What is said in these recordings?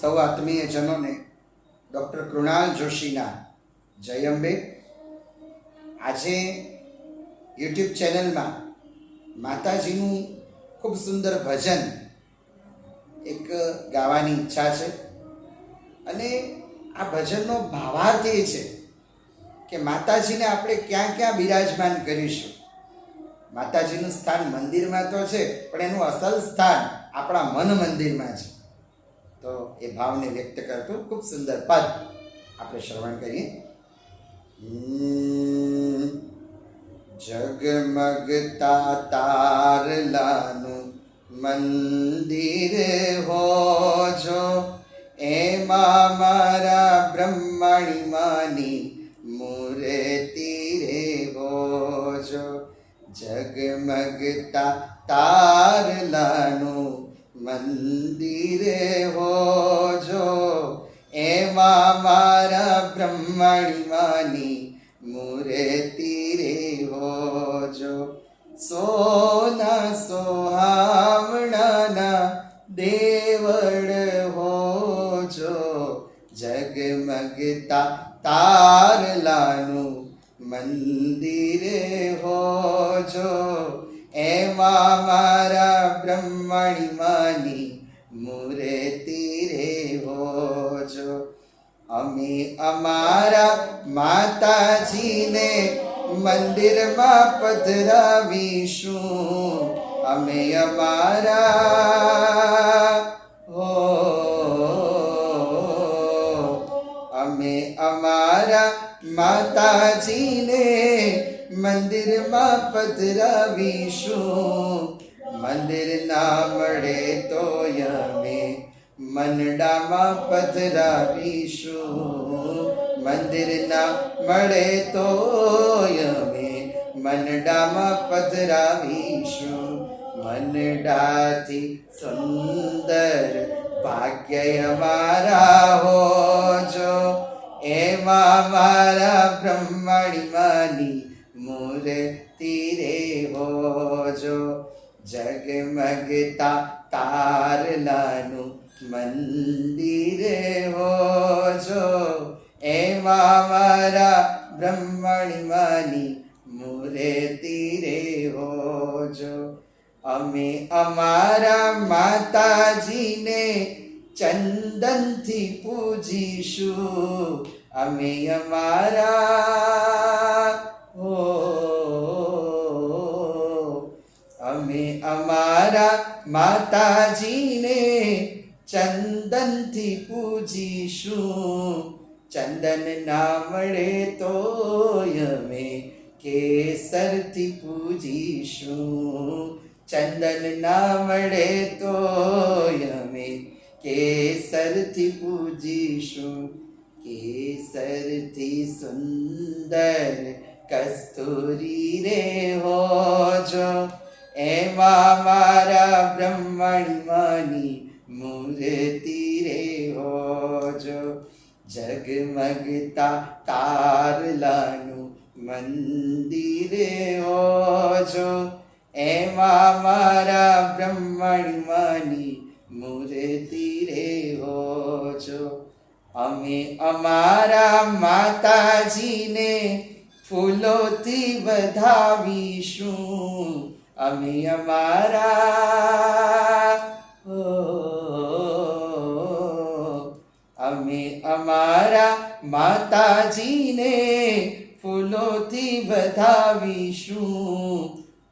સૌ આત્મીયજનોને ડૉક્ટર કૃણાલ જોશીના જય અંબે. આજે યુટ્યુબ ચેનલમાં માતાજીનું ખૂબ સુંદર ભજન એક ગાવાની ઈચ્છા છે. અને આ ભજનનો ભાવાર્થ એ છે કે માતાજીને આપણે ક્યાં ક્યાં બિરાજમાન કરીશું. માતાજીનું સ્થાન મંદિરમાં તો છે, પણ એનું અસલ સ્થાન આપણા મન મંદિરમાં છે. તો એ ભાવને વ્યક્ત કરતું ખૂબ સુંદર પદ આપણે શ્રવણ કરીએ. જગમગતા તારલાનું મંદિર હો જો, એમાં મારા બ્રહ્મણીમાની મૂર્તિ રે હોજો જગમગતા તારલાનું મંદિર હોજો, એમાં મારા બ્રહ્મણીમાની મૂર્તિ રે હોજો. સોના સોહામણાના દેવડ હોજો, જગમગતા તારલાનું મંદિરે હો એમાં મારા બ્રહ્મણીમાની મૂર્તિ રેવો જો અમે અમારા માતાજીને મંદિરમાં પધરાવીશું અમે અમારા માતાજીને મંદિરમાં પધરાવીશું. મંદિર ના મળે તો અમે મનડામાં પધરાવીશું. મંદિર ના મળે તો અમે મનડામાં પધરાવીશું. મનડાથી સુંદર ભાગ્ય અમારા હો જો એમાં મારા બ્રહ્મણીમાની મૂર્તિ રે હો જો જગમગતા તારલાનું મંદિર હો જો એમાં મારા બ્રહ્મણીમાની મૂર્તિ રે હો જો અમે અમારા માતાજીને ચંદનથી પૂજીશું અમે અમારા હો અમે અમારા માતાજીને ચંદનથી પૂજીશું ચંદન ના મળે તો અમે કેસરથી પૂજીશું ચંદન ના મળે તો અમે કેસરથી પૂજીશું કેસરથી સુંદર કસ્તુરી રે હોજો એમાં મારા બ્રહ્મણીમાની મૂર્તિ રે હોજો જગમગતા તારલાનું મંદિર હોજો એમાં મારા બ્રહ્મણીમાની મૂર્તિ રે હો જો અમે અમારા માતાજીને ફૂલોથી વધાવીશું. અમે અમારા અમે અમારા માતાજીને ફૂલોથી વધાવીશું.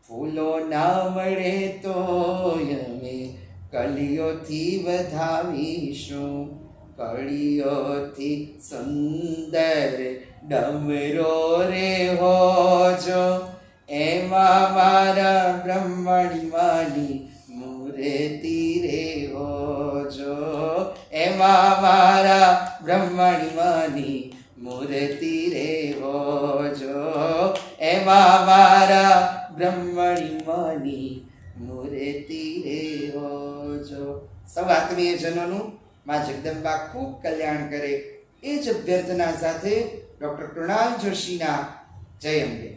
ફૂલો ના મળે તો અમે કલીઓથી વધાવીશું. કળીઓથી સુંદર ડમરો રે હો જો. એમાં મારા બ્રહ્મણીમાની મૂર્તિ રે હો જો. એમાં મારા બ્રહ્મણીમાની મૂર્તિ રે હો જો. એમાં મારા બ્રહ્મણીમાની મૂર્તિ રે હો જો. સૌ આત્મીયજનોનું માં જગદંબા ખૂબ કલ્યાણ કરે એ જ અભ્યર્થના સાથે ડૉક્ટર કૃણાલ જોશીના જય અંબે